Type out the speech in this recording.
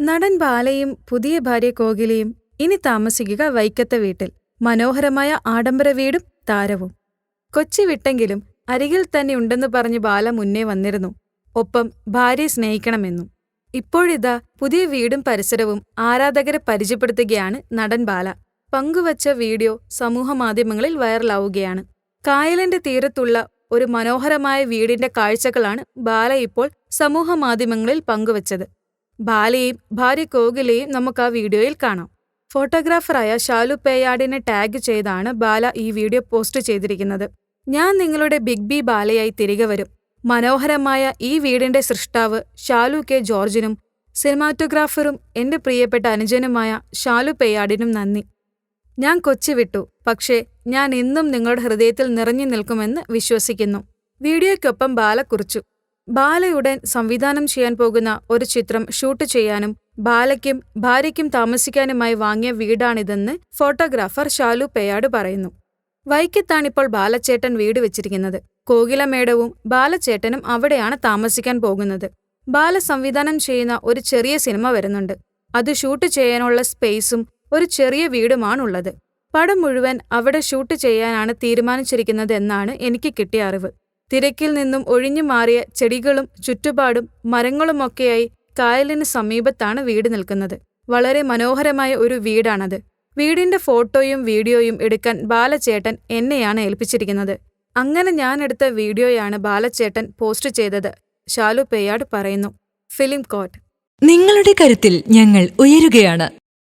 നടൻ ബാലയും പുതിയ ഭാര്യ കോകിലയും ഇനി താമസിക്കുക വൈക്കത്തെ വീട്ടിൽ. മനോഹരമായ ആഡംബര വീടും താരവും. കൊച്ചി വിട്ടെങ്കിലും അരികിൽ തന്നെ ഉണ്ടെന്ന് പറഞ്ഞ് ബാല മുന്നേ വന്നിരുന്നു. ഒപ്പം ഭാര്യയെ സ്നേഹിക്കണമെന്നും. ഇപ്പോഴിതാ പുതിയ വീടും പരിസരവും ആരാധകരെ പരിചയപ്പെടുത്തുകയാണ് നടൻ ബാല. പങ്കുവച്ച വീഡിയോ സമൂഹമാധ്യമങ്ങളിൽ വൈറലാവുകയാണ്. കായലിന്റെ തീരത്തുള്ള ഒരു മനോഹരമായ വീടിന്റെ കാഴ്ചകളാണ് ബാല ഇപ്പോൾ സമൂഹ മാധ്യമങ്ങളിൽ പങ്കുവച്ചത്. ബാലയെയും ഭാര്യ കോകിലയും നമുക്ക് ആ വീഡിയോയിൽ കാണാം. ഫോട്ടോഗ്രാഫറായ ഷാലു പേയാടിനെ ടാഗ് ചെയ്താണ് ബാല ഈ വീഡിയോ പോസ്റ്റ് ചെയ്തിരിക്കുന്നത്. ഞാൻ നിങ്ങളുടെ ബിഗ് ബി ബാലയായി തിരികെ വരും. മനോഹരമായ ഈ വീടിന്റെ സൃഷ്ടാവ് ഷാലു കെ ജോർജിനും സിനിമാറ്റോഗ്രാഫറും എന്റെ പ്രിയപ്പെട്ട അനുജനുമായ ഷാലു പേയാടിനും നന്ദി. ഞാൻ കൊച്ചി വിട്ടു പക്ഷേ ഞാൻ ഇന്നും നിങ്ങളുടെ ഹൃദയത്തിൽ നിറഞ്ഞു നിൽക്കുമെന്ന് വിശ്വസിക്കുന്നു. വീഡിയോയ്ക്കൊപ്പം ബാല കുറിച്ചു. ബാലയുടൻ സംവിധാനം ചെയ്യാൻ പോകുന്ന ഒരു ചിത്രം ഷൂട്ട് ചെയ്യാനും ബാലയ്ക്കും ഭാര്യയ്ക്കും താമസിക്കാനുമായി വാങ്ങിയ വീടാണിതെന്ന് ഫോട്ടോഗ്രാഫർ ഷാലു പേയാട് പറയുന്നു. വൈക്കത്താണിപ്പോൾ ബാലച്ചേട്ടൻ വീട് വെച്ചിരിക്കുന്നത്. കോകിലമേടവും ബാലച്ചേട്ടനും അവിടെയാണ് താമസിക്കാൻ പോകുന്നത്. ബാല സംവിധാനം ചെയ്യുന്ന ഒരു ചെറിയ സിനിമ വരുന്നുണ്ട്. അത് ഷൂട്ട് ചെയ്യാനുള്ള സ്പേസും ഒരു ചെറിയ വീടുമാണുള്ളത്. പടം മുഴുവൻ അവിടെ ഷൂട്ട് ചെയ്യാനാണ് തീരുമാനിച്ചിരിക്കുന്നത് എന്നാണ് എനിക്ക് കിട്ടിയ അറിവ്. തിരക്കിൽ നിന്നും ഒഴിഞ്ഞു മാറിയ ചെടികളും ചുറ്റുപാടും മരങ്ങളുമൊക്കെയായി കായലിന് സമീപത്താണ് വീട് നിൽക്കുന്നത്. വളരെ മനോഹരമായ ഒരു വീടാണത്. വീടിന്റെ ഫോട്ടോയും വീഡിയോയും എടുക്കാൻ ബാലചേട്ടൻ എന്നെയാണ് ഏൽപ്പിച്ചിരിക്കുന്നത്. അങ്ങനെ ഞാൻ എടുത്ത വീഡിയോയാണ് ബാലചേട്ടൻ പോസ്റ്റ് ചെയ്തത് ഷാലു പേയാട് പറയുന്നു. ഫിലിം കോട്ട് നിങ്ങളുടെ കരുത്തിൽ ഞങ്ങൾ ഉയരുകയാണ്.